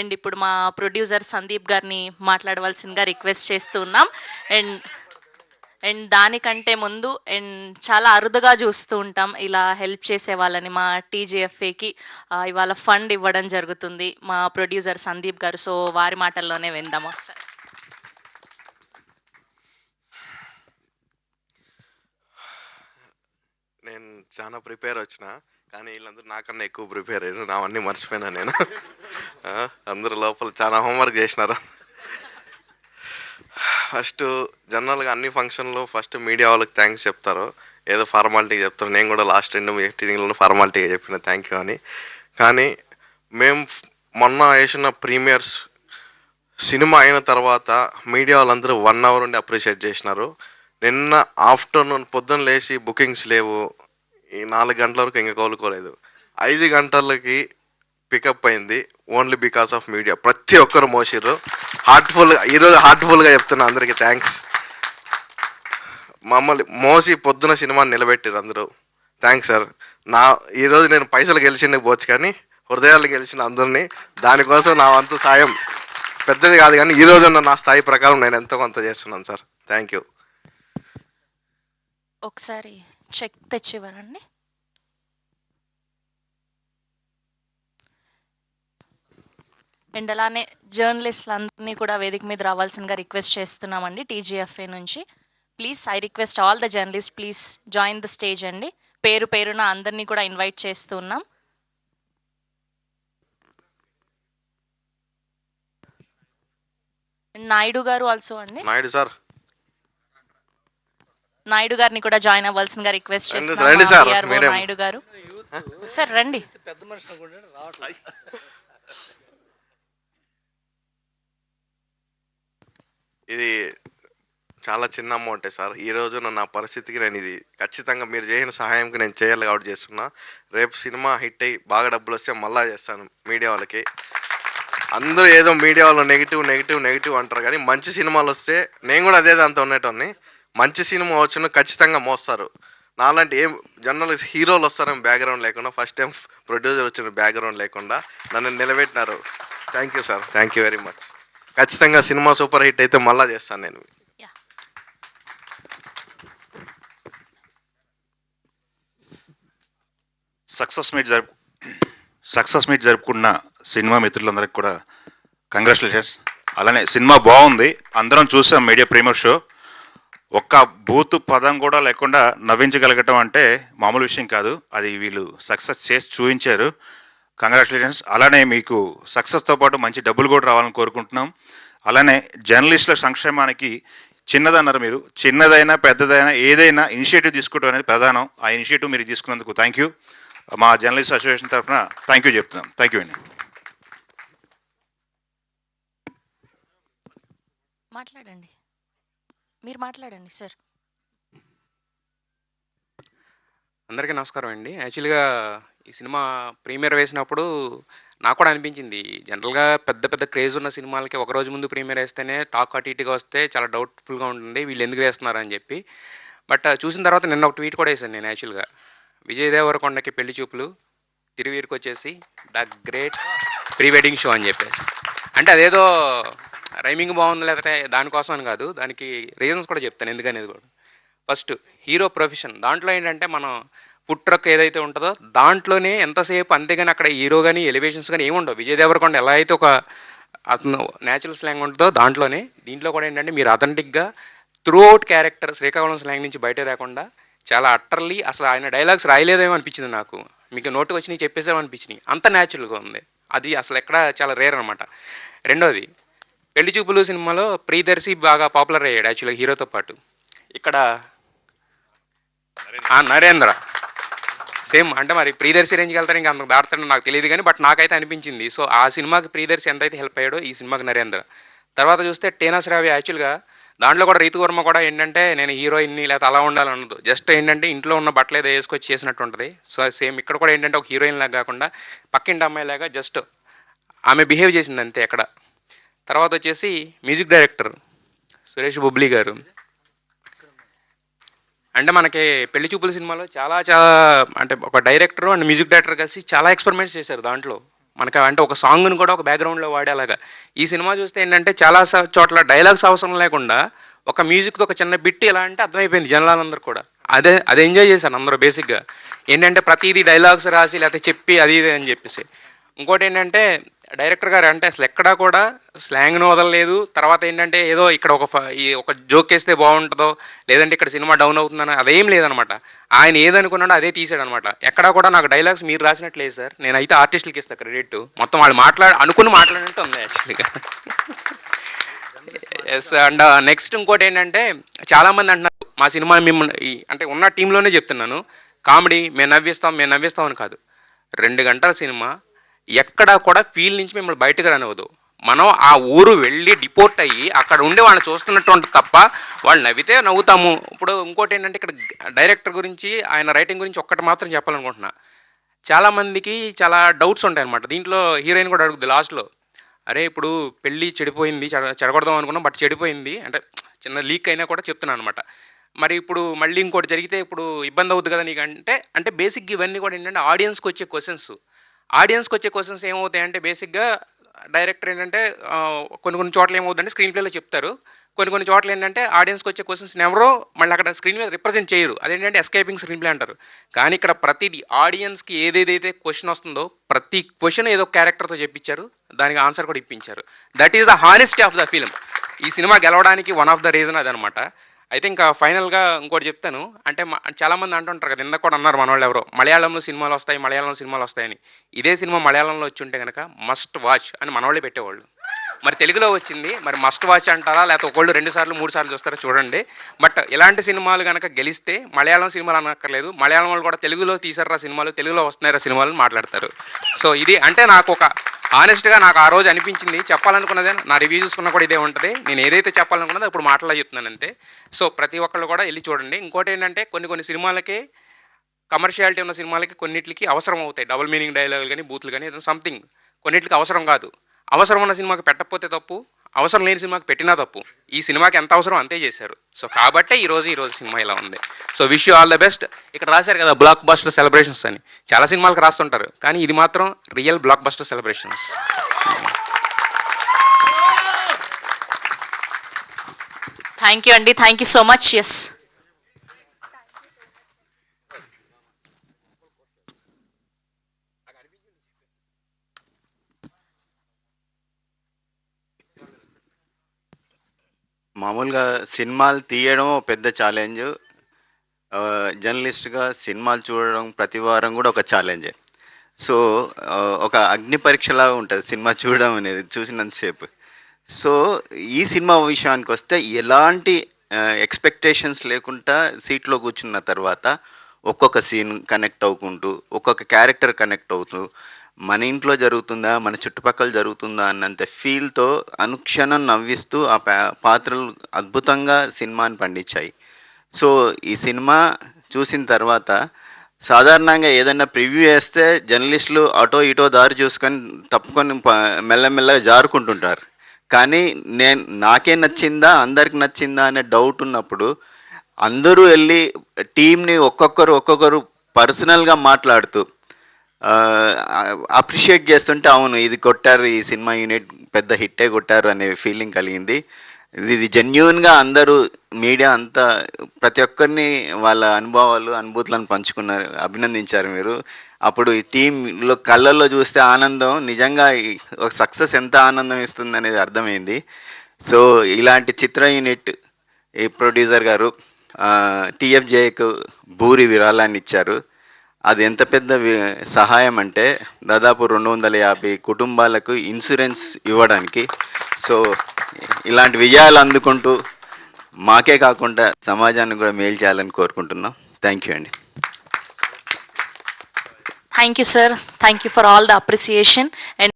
And ఇప్పుడు మా producer Sandeep గారిని మాట్లాడవలసిందిగా రిక్వెస్ట్ చేస్తూ ఉన్నాం. అండ్ అండ్ దానికంటే ముందు అండ్ చాలా అరుదుగా చూస్తూ ఉంటాం. ఇలా హెల్ప్ చేసే వాళ్ళని మా టీజీఎఫ్ఏకి ఇవాళ ఫండ్ ఇవ్వడం జరుగుతుంది మా ప్రొడ్యూసర్ సందీప్ గారు. సో వారి మాటల్లోనే విందాం ఒకసారి. నేను చాలా ప్రిపేర్ వచ్చిన కానీ వీళ్ళందరూ నాకన్నా ఎక్కువ ప్రిపేర్ అయ్యారు. నావన్నీ మర్చిపోయినా నేను. అందరు లోపల చాలా హోంవర్క్ చేసినారు. ఫస్ట్ జనరల్గా అన్ని ఫంక్షన్లో ఫస్ట్ మీడియా వాళ్ళకి థ్యాంక్స్ చెప్తారు. ఏదో ఫార్మాలిటీ చెప్తారు. నేను కూడా లాస్ట్ రెండు ఎయిటీన్లో ఫార్మాలిటీగా చెప్పిన థ్యాంక్ యూ అని. కానీ మేము మొన్న వేసిన ప్రీమియర్స్ సినిమా అయిన తర్వాత మీడియా వాళ్ళందరూ వన్ అవర్ ఉండి అప్రిషియేట్ చేసినారు. నిన్న ఆఫ్టర్నూన్ పొద్దున్న లేచి బుకింగ్స్ లేవు. ఈ నాలుగు గంటల వరకు ఇంకా కోలుకోలేదు. ఐదు గంటలకి పికప్ అయింది. ఓన్లీ బికాస్ ఆఫ్ మీడియా ప్రతి ఒక్కరు మోసిర్రు. హార్ట్ఫుల్గా ఈరోజు హార్ట్ఫుల్గా చెప్తున్నా అందరికీ. థ్యాంక్స్ మమ్మల్ని మోసి పొద్దున సినిమాని నిలబెట్టారు అందరూ. థ్యాంక్స్ సార్ నా ఈరోజు నేను పైసలు గెలిచిండే పోవచ్చు కానీ హృదయాలు గెలిచిన అందరినీ దానికోసం నా వంతు సాయం పెద్దది కాదు కానీ ఈరోజు నా స్థాయి ప్రకారం నేను ఎంతో కొంత చేస్తున్నాను సార్ థ్యాంక్ యూ ఒకసారి చెక్ తెచ్చివ్వరండి అండ్ అలానే జర్నలిస్టులు అందరినీ కూడా వేదిక మీద రావాల్సిందిగా రిక్వెస్ట్ చేస్తున్నామండి టీజీఎఫ్ఏ నుంచి. Please I request all the journalist please join the stage అండి. పేరు పేరున అందరినీ కూడా ఇన్వైట్ చేస్తున్నాం. నాయుడు గారు ఆల్సో అండి. నాయుడు సార్. నాయుడు గారిని కూడా జాయిన్ అవ్వాల్సిందిగా రిక్వెస్ట్ చేస్తున్నాం. రండి మా సార్, PRO మీరేం- నాయుడు గారు. సార్ రండి. ఇది చాలా చిన్న అమౌంటే సార్. ఈ నా పరిస్థితికి నేను ఇది ఖచ్చితంగా మీరు చేసిన సహాయంకి నేను చేయాలి కాబట్టి చేస్తున్నా. రేపు సినిమా హిట్ అయ్యి బాగా డబ్బులు వస్తే మళ్ళా చేస్తాను మీడియా వాళ్ళకి. అందరూ ఏదో మీడియా వాళ్ళు నెగిటివ్ నెగిటివ్ నెగిటివ్ అంటారు కానీ మంచి సినిమాలు వస్తే నేను కూడా అదే దాంతో ఉండేటోని మంచి సినిమా వచ్చిన ఖచ్చితంగా మోస్తారు. నాలాంటి ఏం జనరల్ హీరోలు వస్తారని బ్యాక్గ్రౌండ్ లేకుండా ఫస్ట్ టైం ప్రొడ్యూసర్ వచ్చిన బ్యాక్గ్రౌండ్ లేకుండా నన్ను నిలబెట్టినారు. Thank you sir. Thank you very much. ఖచ్చితంగా సినిమా సూపర్ హిట్ అయితే మళ్ళా చేస్తాను నేను. యా. సక్సెస్ మీట్ జరుపు సక్సెస్ మీట్ జరుపుకున్న సినిమా మిత్రులందరికీ కూడా కంగ్రాచులేషన్స్. అలానే సినిమా బాగుంది. అందరం చూసాం మీడియా ప్రీమియర్ షో. ఒక్క బూత్ పదం కూడా లేకుండా నవ్వించగలగటం అంటే మామూలు విషయం కాదు. అది వీళ్ళు సక్సెస్ చేసి చూపించారు. కంగ్రాచులేషన్స్ అలానే మీకు సక్సెస్తో పాటు మంచి డబ్బులు కూడా రావాలని కోరుకుంటున్నాం. అలానే జర్నలిస్టుల సంక్షేమానికి చిన్నదన్నారు మీరు. చిన్నదైనా పెద్దదైనా ఏదైనా ఇనిషియేటివ్ తీసుకోవడం అనేది ప్రధానం. ఆ ఇనిషియేటివ్ మీరు తీసుకున్నందుకు థ్యాంక్ యూ మా జర్నలిస్ట్ అసోసియేషన్ తరఫున థ్యాంక్ యూ చెప్తున్నాం. థ్యాంక్ యూ అండి. మాట్లాడండి. మీరు మాట్లాడండి సార్ అందరికీ నమస్కారం అండి. యాక్చువల్గా ఈ సినిమా ప్రీమియర్ వేసినప్పుడు నాకు కూడా అనిపించింది. జనరల్గా పెద్ద పెద్ద క్రేజ్ ఉన్న సినిమాలకి ఒక రోజు ముందు ప్రీమియర్ వేస్తేనే టాక్ అటు ఇటుగా వస్తే చాలా డౌట్ఫుల్గా ఉంటుంది. వీళ్ళు ఎందుకు వేస్తున్నారు అని చెప్పి. బట్ చూసిన తర్వాత నిన్న ఒక ట్వీట్ కూడా వేసాను నేను యాక్చువల్గా. విజయ్ దేవరకొండకి పెళ్ళి చూపులు తిరువీరుకు వచ్చేసి the great pre wedding show అని చెప్పేసి. అంటే అదేదో రైమింగ్ బాగుంది లేకపోతే దానికోసం అని కాదు. దానికి రీజన్స్ కూడా చెప్తాను ఎందుకనేది కూడా. First hero profession. దాంట్లో ఏంటంటే మనం ఫుడ్ ట్రక్ ఏదైతే ఉంటుందో దాంట్లోనే ఎంతసేపు అంతేగాని అక్కడ హీరో కానీ ఎలివేషన్స్ కానీ ఏమి ఉండవు విజయ్ దేవరకొండ ఎలా అయితే ఒక అతను న్యాచురల్ స్లాంగ్ ఉంటుందో దాంట్లోనే దీంట్లో కూడా ఏంటంటే మీరు అథెంటిక్గా throughout character Srikakulam slang నుంచి బయట రాకుండా చాలా అట్టర్లీ అసలు ఆయన డైలాగ్స్ రాయలేదేమో అనిపించింది నాకు. మీకు నోటుకు వచ్చినాయి చెప్పేసామో అనిపించినాయి. అంత న్యాచురల్గా ఉంది. అది అసలు ఎక్కడ చాలా రేర్ అనమాట. రెండోది పెళ్ళి చూపులు సినిమాలో ప్రియదర్శి బాగా పాపులర్ అయ్యాడు యాక్చువల్గా హీరోతో పాటు. ఇక్కడ ఆ, నరేంద్ర. సేమ్ అంటే మరి ప్రియదర్శి రేంజ్కి వెళ్తారు ఇంకా అందుకు దాడతాడో నాకు తెలియదు కానీ బట్ నాకైతే అనిపించింది. సో ఆ సినిమాకి ప్రియదర్శి ఎంతైతే హెల్ప్ అయ్యాడో ఈ సినిమాకి నరేంద్ర. తర్వాత చూస్తే టేనాస్ రావి యాక్చువల్గా దాంట్లో కూడా రీతు వర్మ కూడా ఏంటంటే నేను హీరోయిన్ని లేకపోతే అలా ఉండాలన్నదు జస్ట్ ఏంటంటే ఇంట్లో ఉన్న బట్టలు ఏదో వేసుకొచ్చి చేసినట్టు ఉంటుంది. సో సేమ్ ఇక్కడ కూడా ఏంటంటే ఒక హీరోయిన్ లాగా కాకుండా పక్కింటి అమ్మాయి లాగా జస్ట్ ఆమె బిహేవ్ చేసింది అంతే అక్కడ తర్వాత వచ్చేసి మ్యూజిక్ డైరెక్టర్ సురేష్ బుబ్లీ గారు. అంటే మనకి పెళ్ళి చూపుల సినిమాలో చాలా చాలా అంటే ఒక డైరెక్టర్ అండ్ మ్యూజిక్ డైరెక్టర్ కలిసి చాలా ఎక్స్పెరిమెంట్స్ చేశారు దాంట్లో. మనకి అంటే ఒక సాంగ్ను కూడా ఒక బ్యాక్గ్రౌండ్లో వాడేలాగా. ఈ సినిమా చూస్తే ఏంటంటే చాలా చోట్ల డైలాగ్స్ అవసరం లేకుండా ఒక మ్యూజిక్తో ఒక చిన్న బిట్ ఎలా అంటే అర్థమైపోయింది జనాలందరూ కూడా. అదే అది ఎంజాయ్ చేశాను అందరూ బేసిక్గా ఏంటంటే ప్రతిదీ డైలాగ్స్ రాసి లేకపోతే చెప్పి అది ఇది అని చెప్పేసి. ఇంకోటి ఏంటంటే డైరెక్టర్ గారు అంటే అసలు ఎక్కడా కూడా స్లాంగ్ను వదలలేదు. తర్వాత ఏంటంటే ఏదో ఇక్కడ ఒక ఈ ఒక జోక్ వేస్తే బాగుంటుందో లేదంటే ఇక్కడ సినిమా డౌన్ అవుతుందని అదేం లేదనమాట. ఆయన ఏదనుకున్నాడో అదే తీసాడనమాట. ఎక్కడా కూడా నాకు డైలాగ్స్ మీరు రాసినట్లేదు సార్. నేనైతే ఆర్టిస్టులకి ఇస్తాను క్రెడిట్. మొత్తం వాళ్ళు మాట్లాడ అనుకుని మాట్లాడినట్టు ఉంది యాక్చువల్గా. ఎస్ అండ్ నెక్స్ట్ uh, ఇంకోటి ఏంటంటే చాలామంది అంటున్నారు మా సినిమా మిమ్మల్ని అంటే ఉన్న టీంలోనే చెప్తున్నాను. కామెడీ మేము నవ్విస్తాం మేము నవ్విస్తాం అని కాదు. రెండు గంటల సినిమా ఎక్కడా కూడా ఫీల్ నుంచి మిమ్మల్ని బయటకు రానివ్వదు. మనం ఆ ఊరు వెళ్ళి డిపోర్ట్ అయ్యి అక్కడ ఉండి వాళ్ళని చూస్తున్నట్టు ఉంటుంది తప్ప వాళ్ళు నవ్వితే నవ్వుతాము. ఇప్పుడు ఇంకోటి ఏంటంటే ఇక్కడ డైరెక్టర్ గురించి ఆయన రైటింగ్ గురించి ఒక్కటి మాత్రం చెప్పాలనుకుంటున్నా. చాలామందికి చాలా డౌట్స్ ఉంటాయి అనమాట దీంట్లో హీరోయిన్ కూడా అడుగుద్ది లాస్ట్లో అరే ఇప్పుడు పెళ్ళి చెడిపోయింది చెడ చెడగొడదాం అనుకున్నాం బట్ చెడిపోయింది. అంటే చిన్న లీక్ అయినా కూడా చెప్తున్నాను అనమాట మరి ఇప్పుడు మళ్ళీ ఇంకోటి జరిగితే ఇప్పుడు ఇబ్బంది అవుతుంది కదా నీకంటే అంటే అంటే బేసిక్ ఇవన్నీ కూడా ఏంటంటే ఆడియన్స్కి వచ్చే క్వశ్చన్స్ ఆడియన్స్కి వచ్చే క్వశ్చన్స్ ఏమవుతాయంటే బేసిక్గా డైరెక్టర్ ఏంటంటే కొన్ని కొన్ని చోట్ల ఏమవుతుందంటే స్క్రీన్ ప్లేలో చెప్తారు. కొన్ని కొన్ని చోట్ల ఏంటంటే ఆడియన్స్కి వచ్చే క్వశ్చన్స్ ఎవరో మళ్ళీ అక్కడ స్క్రీన్ మీద రిప్రజెంట్ చేయరు. అదేంటంటే ఎస్కేపింగ్ స్క్రీన్ ప్లే అంటారు. కానీ ఇక్కడ ప్రతిదీ ఆడియన్స్కి ఏదేదైతే క్వశ్చన్ వస్తుందో ప్రతి క్వశ్చన్ ఏదో క్యారెక్టర్తో చెప్పించారు. దానికి ఆన్సర్ కూడా ఇప్పించారు. That is the honesty of the film ఈ సినిమా గెలవడానికి వన్ ఆఫ్ ద రీజన్ అదనమాట. అయితే ఇంకా ఫైనల్గా ఇంకోటి చెప్తాను. అంటే చాలామంది అంటుంటారు కదా ఇందాక కూడా అన్నారు మన వాళ్ళు ఎవరో మలయాళంలో సినిమాలు వస్తాయి మలయాళంలో సినిమాలు వస్తాయని. ఇదే సినిమా మలయాళంలో వచ్చి ఉంటే కనుక మస్ట్ వాచ్ అని మనవాళ్ళే పెట్టేవాళ్ళు. మరి తెలుగులో వచ్చింది మరి మస్ట్ వాచ్ అంటారా లేకపోతే ఒకళ్ళు రెండు సార్లు మూడు సార్లు చూస్తారా చూడండి. బట్ ఇలాంటి సినిమాలు కనుక గెలిస్తే మలయాళం సినిమాలు అనక్కర్లేదు మలయాళం వాళ్ళు కూడా తెలుగులో తీసారా సినిమాలు తెలుగులో వస్తున్నారా సినిమాలు మాట్లాడతారు. సో ఇది అంటే నాకు ఒక ఆనెస్ట్గా నాకు ఆ రోజు అనిపించింది. చెప్పాలనుకున్నదే నా రివ్యూ ఉన్న కూడా ఇదే ఉంటుంది. నేను ఏదైతే చెప్పాలనుకున్నదో ఇప్పుడు మాటలో చెప్తున్నాను అంతే. సో ప్రతి ఒక్కళ్ళు కూడా వెళ్ళి చూడండి. ఇంకోటి ఏంటంటే కొన్ని కొన్ని సినిమాలకి కమర్షియాలిటీ ఉన్న సినిమాలకి కొన్నిటికి అవసరం అవుతాయి. డబుల్ మీనింగ్ డైలాగులు కానీ బూతులు కానీ ఏదైనా సంథింగ్ కొన్నిటికి అవసరం కాదు. అవసరం ఉన్న సినిమాకి పెట్టకపోతే తప్పు. అవసరం లేని సినిమాకి పెట్టినా తప్పు. ఈ సినిమాకి ఎంత అవసరం అంతే చేశారు. సో కాబట్టే ఈ రోజు సినిమా ఇలా ఉంది. So wish you all the best ఇక్కడ రాశారు కదా బ్లాక్ బస్టర్ సెలబ్రేషన్స్ అని. చాలా సినిమాలకు రాస్తుంటారు. కానీ ఇది మాత్రం real blockbuster celebrations thank you అండి thank you so much yes మామూలుగా సినిమాలు తీయడం ఓ పెద్ద ఛాలెంజ్ జర్నలిస్ట్గా సినిమాలు చూడడం ప్రతి వారం కూడా ఒక ఛాలెంజే సో ఆ, ఒక అగ్ని పరీక్షలాగా ఉంటుంది సినిమా చూడడం అనేది చూసినంతసేపు. సో ఈ సినిమా విషయానికి వస్తే ఎలాంటి ఎక్స్పెక్టేషన్స్ లేకుండా సీట్లో కూర్చున్న తర్వాత ఒక్కొక్క సీన్ కనెక్ట్ అవుకుంటూ ఒక్కొక్క క్యారెక్టర్ కనెక్ట్ అవుతూ మన ఇంట్లో జరుగుతుందా? మన చుట్టుపక్కల జరుగుతుందా? అన్నంత ఫీల్తో అనుక్షణం నవ్విస్తూ ఆ పాత్రలు అద్భుతంగా సినిమాని పండించాయి. సో ఈ సినిమా చూసిన తర్వాత సాధారణంగా ఏదైనా ప్రివ్యూ వేస్తే జర్నలిస్టులు అటో ఇటో దారి చూసుకొని తప్పుకొని మెల్లమెల్లగా జారుకుంటుంటారు. కానీ నేను నాకే నచ్చిందా? అందరికి నచ్చిందా? అనే డౌట్ ఉన్నప్పుడు అందరూ వెళ్ళి టీంని ఒక్కొక్కరు ఒక్కొక్కరు పర్సనల్గా మాట్లాడుతూ అప్రిషియేట్ చేస్తుంటే అవును ఇది కొట్టారు ఈ సినిమా యూనిట్ పెద్ద హిట్టే కొట్టారు అనే ఫీలింగ్ కలిగింది. ఇది జెన్యున్గా అందరూ మీడియా అంతా ప్రతి ఒక్కరిని వాళ్ళ అనుభవాలు అనుభూతులను పంచుకున్నారు అభినందించారు మీరు. అప్పుడు ఈ టీంలో కళ్ళల్లో చూస్తే ఆనందం నిజంగా ఒక సక్సెస్ ఎంత ఆనందం ఇస్తుంది అనేది అర్థమైంది. సో ఇలాంటి చిత్ర యూనిట్ ఈ ప్రొడ్యూసర్ గారు టీఎఫ్జేకు భూరి విరాళాన్ని ఇచ్చారు. అది ఎంత పెద్ద సహాయం అంటే దాదాపు రెండు వందల యాభై కుటుంబాలకు ఇన్సూరెన్స్ ఇవ్వడానికి. సో ఇలాంటి విజయాలు అందుకుంటూ మాకే కాకుండా సమాజాన్ని కూడా మేలు చేయాలని కోరుకుంటున్నాం. థ్యాంక్ యూ అండి. Thank you sir thank you for all the appreciation and